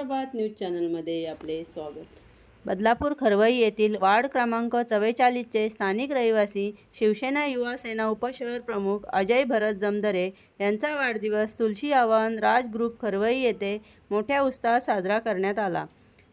Loknath news चॅनलमध्ये आपले स्वागत. बदलापूर खरवई येथील वार्ड क्रमांक चव्वेचाळीसचे स्थानिक रहिवासी शिवसेना युवा सेना उपशहर प्रमुख अजय भरत जमदरे यांचा वाढदिवस तुलसी आव्हान राज ग्रुप खरवई येथे मोठ्या उत्साहात साजरा करण्यात आला.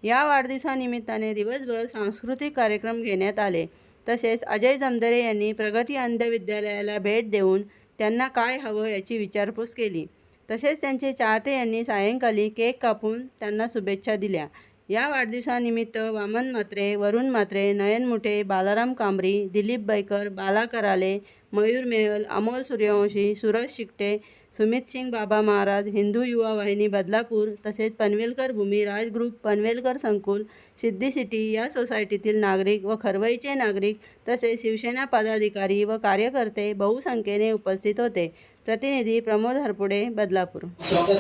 या वाढदिवसानिमित्ताने दिवसभर सांस्कृतिक कार्यक्रम घेण्यात आले. तसेच अजय जमदरे यांनी प्रगती अंध विद्यालयाला भेट देऊन त्यांना काय हवं याची विचारपूस केली. तसेच त्यांचे चाहते यांनी सायंकाली केक कापून त्यांना शुभेच्छा दिल्या. या वाढदिवसानिमित्त वामन म्हात्रे वरुण म्हात्रे नयन मुठे बालाराम कांबरी दिलीप बैकर बाला कराले मयूर मेहल अमोल सूर्यवंशी सुरज शिकटे सुमित सिंग बाबा महाराज हिंदू युवा वाहिनी बदलापूर तसेच पनवेलकर भूमी राज ग्रुप पनवेलकर संकुल सिद्धी सिटी या सोसायटीतील नागरिक व खरवईचे नागरिक तसेच शिवसेना पदाधिकारी व कार्यकर्ते बहुसंख्येने उपस्थित होते. प्रतिनिधी प्रमोद हरपुडे बदलापूर. स्वागत.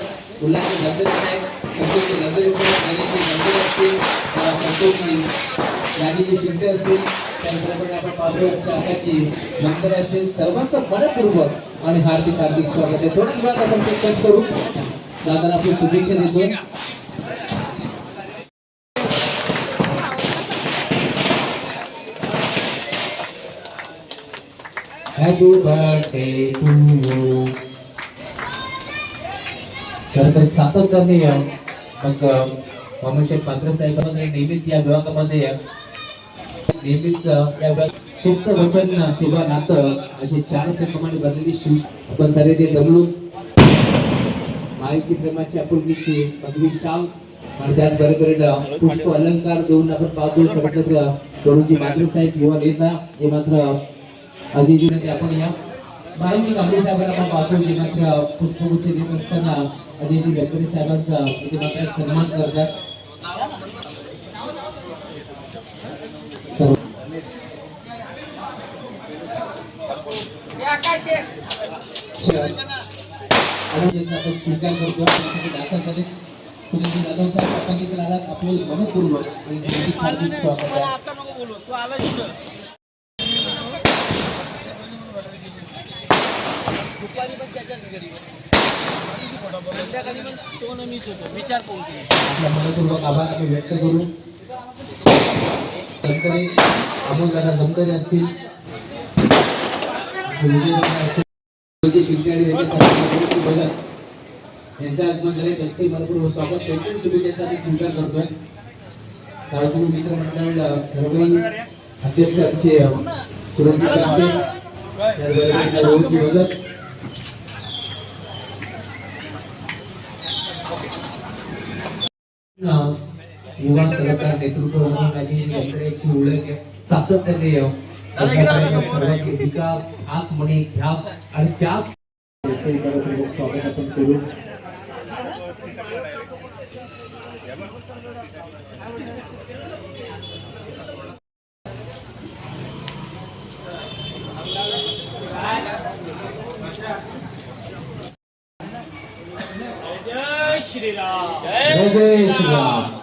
असतील शिंदे असतील त्यानंतर आपण पाहतो शाखाची असतील. सर्वांचं मनपूर्वक आणि हार्दिक हार्दिक स्वागत आहे. थोड्याच वेळात आपण करू. दादा आपली शुभेच्छा देतो. हॅपी बर्थडे टू यू खरं तर सातत्याने मग मामूशेठ पात्र साहेबांमध्ये नेहमीच या विभागामध्ये नेहमीच या विभाग शिस्त वचन सेवा नातं असे चार प्रमाणे बनलेली शिव आपण सारे ते जमलून माईची प्रेमाची आपुलकीची पदवी शाम आणि त्यात बरोबर पुष्प अलंकार देऊन आपण पाहतो खरं तर तरुणजी साहेब युवा नेता हे मात्र अजिजी आपण या. बाहेर गांधी साहेबांना आपण पाहतो जे मात्र पुष्पगुच्छ देत असताना अजयजी गडकरी साहेबांचा इथे मात्र सन्मान करतात. आपण स्वीकार करतो दाखल जाधव साहेब आपण आपले मनपूर्वक हार्दिक स्वागत आहे. आपला मनपूर्वक आभार आम्ही व्यक्त करू. जमकरे अमोल दादा जमकरे असतील. शिंदे आणि यांच्या आगमनाने त्यांचे मनपूर्वक स्वागत. त्यांच्या शुभेच्छांचा मी स्वीकार करतोय. कार्यक्रम मित्रमंडळ रवई अध्यक्ष आमचे सुरंजी रोहनजी भगत युवा कलाकार नेतृत्व म्हणून माझी यंत्रणेची ओळख आहे. सातत्याने विकास हाच म्हणे ध्यास आणि त्याच स्वागत आपण करू 谁？谁？